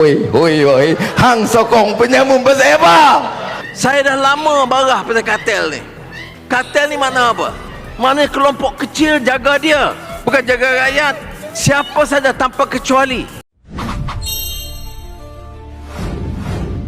Hoi, hoi, hoi. Hang sokong penyambung pasal apa? Saya dah lama barah pada kartel ni. Kartel ni mana apa? Mana kelompok kecil jaga dia. Bukan jaga rakyat. Siapa saja tanpa kecuali.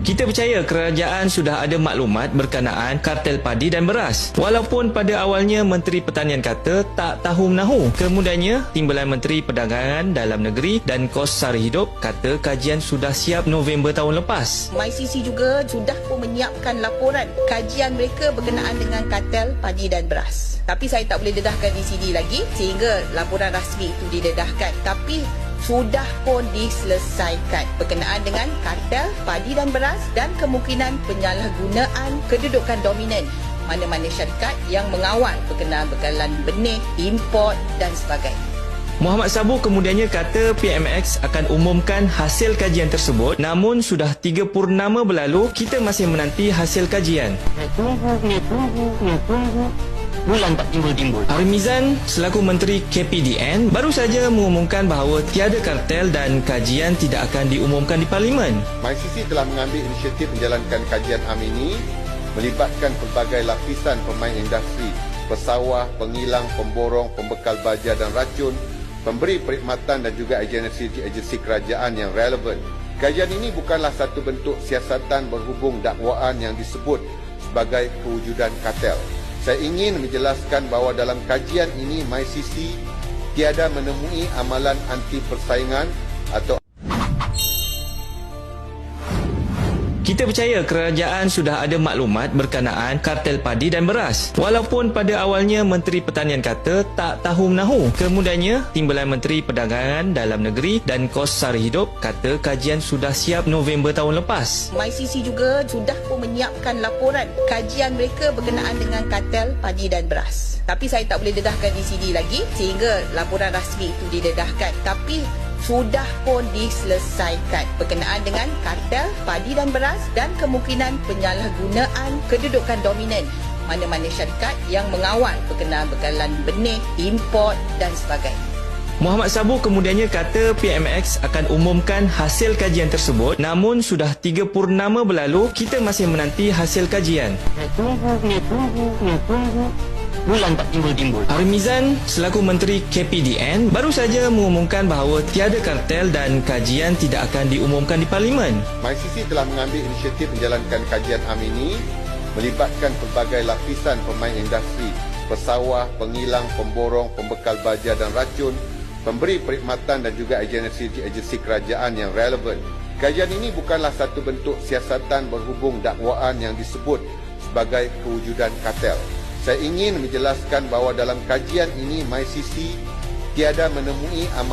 Kita percaya kerajaan sudah ada maklumat berkenaan kartel padi dan beras. Walaupun pada awalnya Menteri Pertanian kata tak tahu menahu. Kemudiannya, Timbalan Menteri Perdagangan Dalam Negeri dan Kos Sara Hidup kata kajian sudah siap November tahun lepas. MyCC juga sudah pun menyiapkan laporan kajian mereka berkenaan dengan kartel padi dan beras. Tapi saya tak boleh dedahkan di sini lagi sehingga laporan rasmi itu didedahkan. Tapi sudah pun diselesaikan berkenaan dengan kartel padi dan beras dan kemungkinan penyalahgunaan kedudukan dominan mana-mana syarikat yang mengawal berkenaan bekalan benih, import dan sebagainya. Muhammad Sabu kemudiannya kata PMX akan umumkan hasil kajian tersebut namun sudah tiga purnama berlalu kita masih menanti hasil kajian. Nak tunggu, nak tunggu, nak tunggu. Bulan tak timbul-timbul. Arimizan selaku Menteri KPDN baru saja mengumumkan bahawa tiada kartel dan kajian tidak akan diumumkan di Parlimen. MyCC telah mengambil inisiatif menjalankan kajian am ini melibatkan pelbagai lapisan pemain industri, pesawah, pengilang, pemborong, pembekal baja dan racun, pemberi perkhidmatan dan juga agensi-agensi kerajaan yang relevan. Kajian ini bukanlah satu bentuk siasatan berhubung dakwaan yang disebut sebagai kewujudan kartel. Saya ingin menjelaskan bahawa dalam kajian ini MyCC tiada menemui amalan anti persaingan atau Kita percaya kerajaan sudah ada maklumat berkenaan kartel padi dan beras. Walaupun pada awalnya Menteri Pertanian kata tak tahu menahu. Kemudiannya, Timbalan Menteri Perdagangan Dalam Negeri dan Kos Sara Hidup kata kajian sudah siap November tahun lepas. MyCC juga sudah pun menyiapkan laporan kajian mereka berkenaan dengan kartel padi dan beras. Tapi saya tak boleh dedahkan di sini lagi sehingga laporan rasmi itu didedahkan. Tapi sudah pun diselesaikan berkenaan dengan kartel padi dan beras dan kemungkinan penyalahgunaan kedudukan dominan mana-mana syarikat yang mengawal berkenaan bekalan benih, import dan sebagainya. Muhammad Sabu kemudiannya kata PMX akan umumkan hasil kajian tersebut namun sudah tiga purnama berlalu kita masih menanti hasil kajian. Nak tunggu, nak tunggu, nak tunggu. Bulan tak timbul-timbul. Arimizan selaku Menteri KPDN baru saja mengumumkan bahawa tiada kartel dan kajian tidak akan diumumkan di Parlimen. MyCC telah mengambil inisiatif menjalankan kajian am ini melibatkan pelbagai lapisan pemain industri, pesawah, pengilang, pemborong, pembekal baja dan racun, pemberi perkhidmatan dan juga agensi-agensi kerajaan yang relevan. Kajian ini bukanlah satu bentuk siasatan berhubung dakwaan yang disebut sebagai kewujudan kartel. Saya ingin menjelaskan bahawa dalam kajian ini MyCC tiada menemui amalan